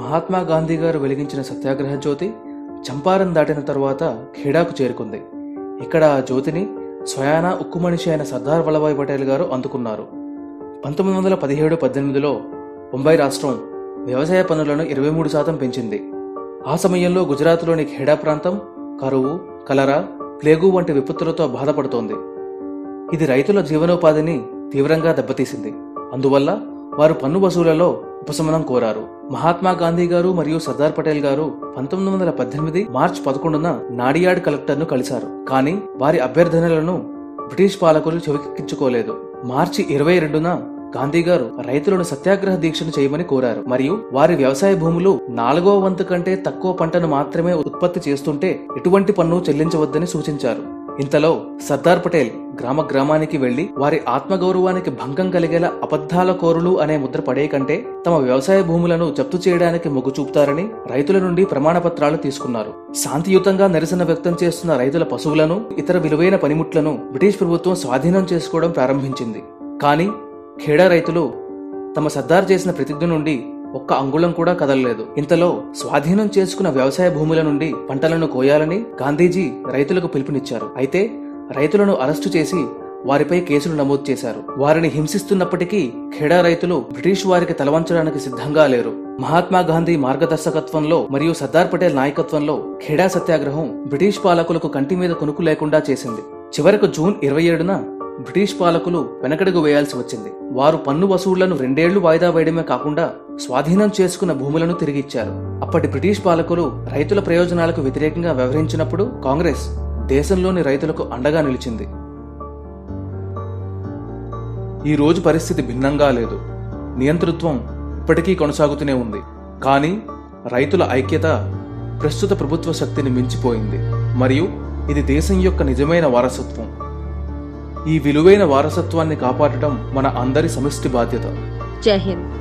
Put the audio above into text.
మహాత్మా గాంధీ గారు వెలిగించిన సత్యాగ్రహ జ్యోతి చంపారన్ దాటిన తరువాత ఖేడాకు చేరుకుంది. ఇక్కడ ఆ జ్యోతిని స్వయాన ఉక్కు మనిషి అయిన సర్దార్ వల్లభాయ్ పటేల్ గారు అందుకున్నారు. పంతొమ్మిది వందల పదిహేడు పద్దెనిమిదిలో ముంబై రాష్ట్రం వ్యవసాయ పనులను ఇరవై మూడు శాతం పెంచింది. ఆ సమయంలో గుజరాత్లోని ఖేడా ప్రాంతం కరువు కలరా ప్లేగు వంటి విపత్తులతో బాధపడుతోంది. ఇది రైతుల జీవనోపాధిని తీవ్రంగా దెబ్బతీసింది. అందువల్ల వారు పన్ను వసూళ్ళలో ఉపశమనం కోరారు. మహాత్మా గాంధీ గారు మరియు సర్దార్ పటేల్ గారు పంతొమ్మిది వందల పద్దెనిమిది మార్చ్ పదకొండున నాడియాడ్ కలెక్టర్ను కలిశారు. కానీ వారి అభ్యర్థనలను బ్రిటిష్ పాలకులు చెవికెక్కించుకోలేదు. మార్చి ఇరవై రెండున గాంధీ గారు రైతులను సత్యాగ్రహ దీక్షను చేయమని కోరారు. మరియు వారి వ్యవసాయ భూములు నాలుగో వంతు కంటే తక్కువ పంటను మాత్రమే ఉత్పత్తి చేస్తుంటే ఎటువంటి పన్ను చెల్లించవద్దని సూచించారు. ఇంతలో సర్దార్ పటేల్ గ్రామ గ్రామానికి వెళ్ళి వారి ఆత్మగౌరవానికి భంగం కలిగేలా అబద్ధాల కోరులు అనే ముద్ర పడే కంటే తమ వ్యవసాయ భూములను జప్తు చేయడానికి మొగ్గు చూపుతారని రైతుల నుండి ప్రమాణపత్రాలు తీసుకున్నారు. శాంతియుతంగా నిరసన వ్యక్తం చేస్తున్న రైతుల పశువులను ఇతర విలువైన పనిముట్లను బ్రిటిష్ ప్రభుత్వం స్వాధీనం చేసుకోవడం ప్రారంభించింది. కానీ ఖేడా రైతులు తమ సర్దార్ చేసిన ప్రతిజ్ఞ నుండి ఒక్క అంగుళం కూడా కదలలేదు. ఇంతలో స్వాధీనం చేసుకున్న వ్యవసాయ భూముల నుండి పంటలను కోయాలని గాంధీజీ రైతులకు పిలుపునిచ్చారు. అయితే రైతులను అరెస్టు చేసి వారిపై కేసులు నమోదు చేశారు. వారిని హింసిస్తున్నప్పటికీ ఖేడా రైతులు బ్రిటిష్ వారికి తలవంచడానికి సిద్ధంగా లేరు. మహాత్మా గాంధీ మార్గదర్శకత్వంలో మరియు సర్దార్ పటేల్ నాయకత్వంలో ఖేడా సత్యాగ్రహం బ్రిటిష్ పాలకులకు కంటి మీద కొనుక్కు లేకుండా చేసింది. చివరకు జూన్ ఇరవై ఏడున బ్రిటిష్ పాలకులు వెనకడుగు వేయాల్సి వచ్చింది. వారు పన్ను వసూళ్ళను రెండేళ్ళు వాయిదా వేయడమే కాకుండా స్వాధీనం చేసుకున్న భూములను తిరిగి ఇచ్చారు. అప్పటి బ్రిటిష్ పాలకులు రైతుల ప్రయోజనాలకు వ్యతిరేకంగా వ్యవహరించినప్పుడు కాంగ్రెస్ దేశంలోని రైతులకు అండగా నిలిచింది. ఈ రోజు పరిస్థితి భిన్నంగా లేదు. నియంతృత్వం ఇప్పటికీ కొనసాగుతూనే ఉంది. కానీ రైతుల ఐక్యత ప్రస్తుత ప్రభుత్వ శక్తిని మించిపోయింది. మరియు ఇది దేశం యొక్క నిజమైన వారసత్వం. ఈ విలువైన వారసత్వాన్ని కాపాడటం మన అందరి సమిష్టి బాధ్యత. జై హింద్.